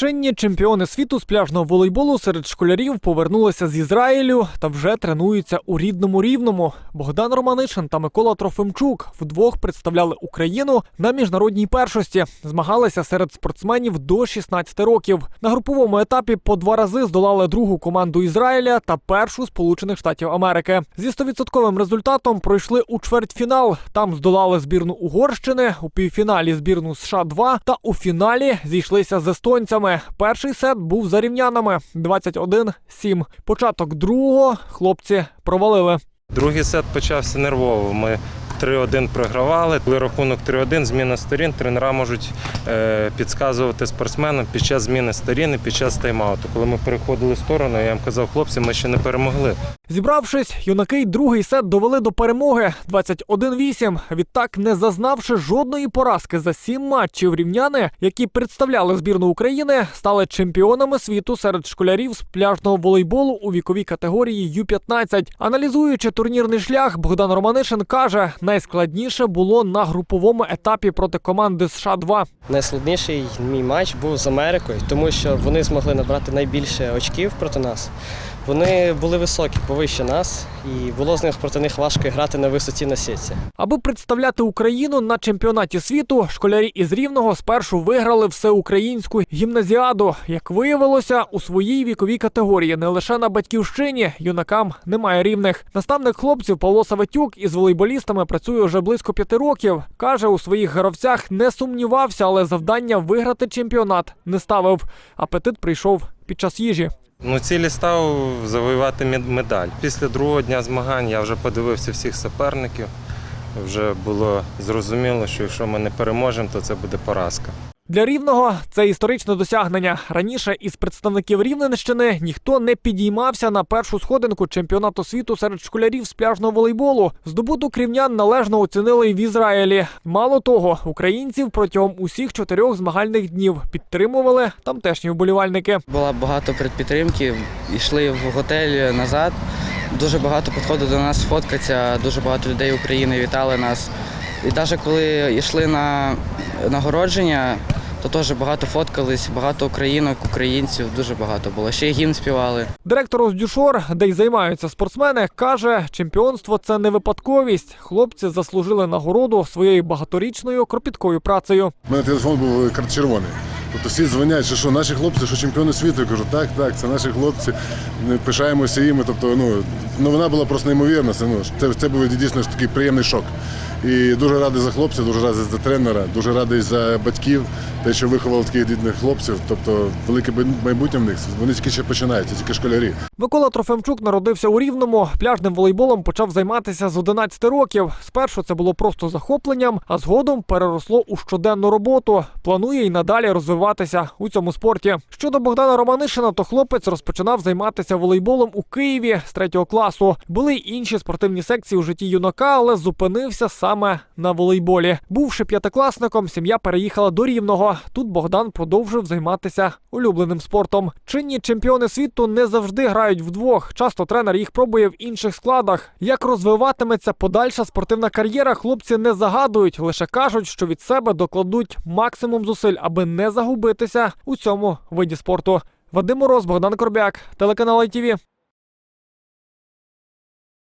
Чинні чемпіони світу з пляжного волейболу серед школярів повернулися з Ізраїлю та вже тренуються у рідному рівному. Богдан Романишин та Микола Трофимчук вдвох представляли Україну на міжнародній першості. Змагалися серед спортсменів до 16 років. На груповому етапі по два рази здолали другу команду Ізраїля та першу Сполучених Штатів Америки. Зі 100% результатом пройшли у чвертьфінал. Там здолали збірну Угорщини, у півфіналі збірну США 2 та у фіналі зійшлися з естонцями. Перший сет був за рівнянами 21-7. Початок другого хлопці провалили. Другий сет почався нервово. Ми 3-1 програвали. Коли рахунок 3-1, зміна сторін, тренера можуть е, підказувати спортсменам під час зміни сторін і під час тайм-ауту. Коли ми переходили сторону, я їм казав, хлопці, ми ще не перемогли. Зібравшись, юнаки й другий сет довели до перемоги 21-8. Відтак, не зазнавши жодної поразки за сім матчів рівняни, які представляли збірну України, стали чемпіонами світу серед школярів з пляжного волейболу у віковій категорії Ю-15. Аналізуючи турнірний шлях, Богдан Романишин каже, найскладніше було на груповому етапі проти команди США 2 Найскладніший мій матч був з Америкою, тому що вони змогли набрати найбільше очків проти нас. Вони були високі, повище нас, і було з них проти них важко грати на висоті на сітці. Аби представляти Україну на чемпіонаті світу, школярі із Рівного спершу виграли всеукраїнську гімназіаду. Як виявилося, у своїй віковій категорії не лише на батьківщині юнакам немає рівних. Наставник хлопців Павло Саватюк із волейболістами працює вже близько п'яти років. каже, у своїх гравцях не сумнівався, але завдання виграти чемпіонат не ставив. Апетит прийшов під час їжі. Ну, цілі став завоювати медаль. Після другого дня змагань я вже подивився всіх суперників. Вже було зрозуміло, що якщо ми не переможемо, то це буде поразка. Для рівного це історичне досягнення. Раніше із представників Рівненщини ніхто не підіймався на першу сходинку чемпіонату світу серед школярів з пляжного волейболу. Здобуток рівнян належно оцінили й в Ізраїлі. Мало того, українців протягом усіх чотирьох змагальних днів підтримували тамтешні вболівальники. Було багато підтримки, йшли в готель назад. Дуже багато підходило до нас фоткатися, дуже багато людей України вітали нас. І навіть коли йшли на нагородження, то теж багато фоткались, багато українок, українців, дуже багато було. Ще й гімн співали. Директор з Дюшор, де й займаються спортсмени, каже, чемпіонство це не випадковість. Хлопці заслужили нагороду своєю багаторічною кропіткою працею. У мене телефон був червоний. Тобто всі дзвонять, що що наші хлопці, що чемпіони світу. Я кажу, так, так, це наші хлопці. Ми пишаємося їми. Тобто, ну новина була просто неймовірна. Це, ну, це, це був дійсно такий приємний шок. І дуже радий за хлопців, дуже радий за тренера, дуже радий за батьків, те, що виховали таких дітних хлопців. Тобто, велике майбутнє в них. Вони тільки ще починаються, тільки школярі. Микола Трофимчук народився у Рівному. Пляжним волейболом почав займатися з 11 років. Спершу це було просто захопленням, а згодом переросло у щоденну роботу. Планує й надалі розвиватися у цьому спорті. Щодо Богдана Романишина, то хлопець розпочинав займатися волейболом у Києві з третього класу. Були й інші спортивні секції у житті юнака, але зупинився саме на волейболі. Бувши п'ятикласником, сім'я переїхала до Рівного. Тут Богдан продовжив займатися улюбленим спортом. Чинні чемпіони світу не завжди грають вдвох. Часто тренер їх пробує в інших складах. Як розвиватиметься подальша спортивна кар'єра, хлопці не загадують, лише кажуть, що від себе докладуть максимум зусиль, аби не загубитися у цьому виді спорту. Вадим Мороз, Богдан Корбяк, телеканал ITV.